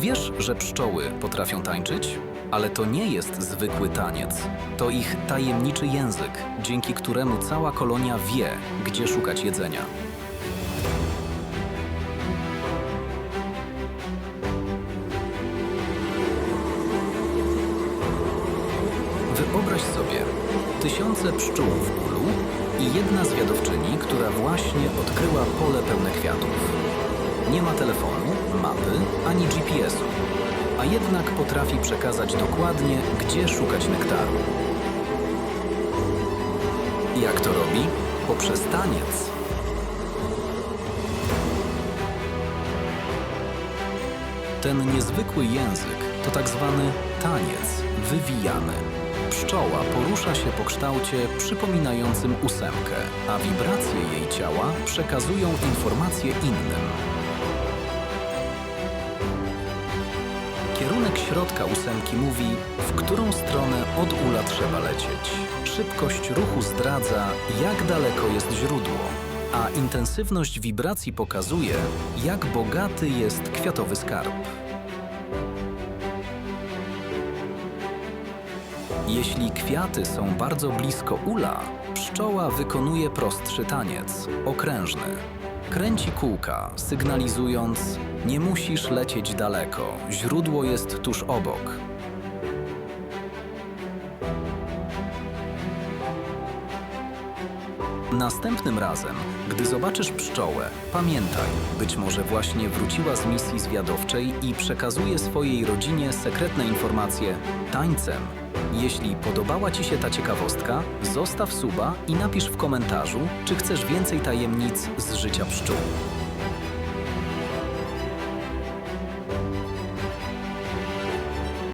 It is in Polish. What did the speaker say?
Wiesz, że pszczoły potrafią tańczyć? Ale to nie jest zwykły taniec. To ich tajemniczy język, dzięki któremu cała kolonia wie, gdzie szukać jedzenia. Wyobraź sobie tysiące pszczół w ulu i jedna zwiadowczyni, która właśnie odkryła pole pełne kwiatów. Nie ma telefonu, mapy ani GPS-u, a jednak potrafi przekazać dokładnie, gdzie szukać nektaru. Jak to robi? Poprzez taniec. Ten niezwykły język to tak zwany taniec wywijany. Pszczoła porusza się po kształcie przypominającym ósemkę, a wibracje jej ciała przekazują informacje innym. Środka ósemki mówi, w którą stronę od ula trzeba lecieć. Szybkość ruchu zdradza, jak daleko jest źródło, a intensywność wibracji pokazuje, jak bogaty jest kwiatowy skarb. Jeśli kwiaty są bardzo blisko ula, pszczoła wykonuje prostszy taniec, okrężny. Kręci kółka, sygnalizując: Nie musisz lecieć daleko, źródło jest tuż obok. Następnym razem, gdy zobaczysz pszczołę, pamiętaj, być może właśnie wróciła z misji zwiadowczej i przekazuje swojej rodzinie sekretne informacje tańcem. Jeśli podobała Ci się ta ciekawostka, zostaw suba i napisz w komentarzu, czy chcesz więcej tajemnic z życia pszczół.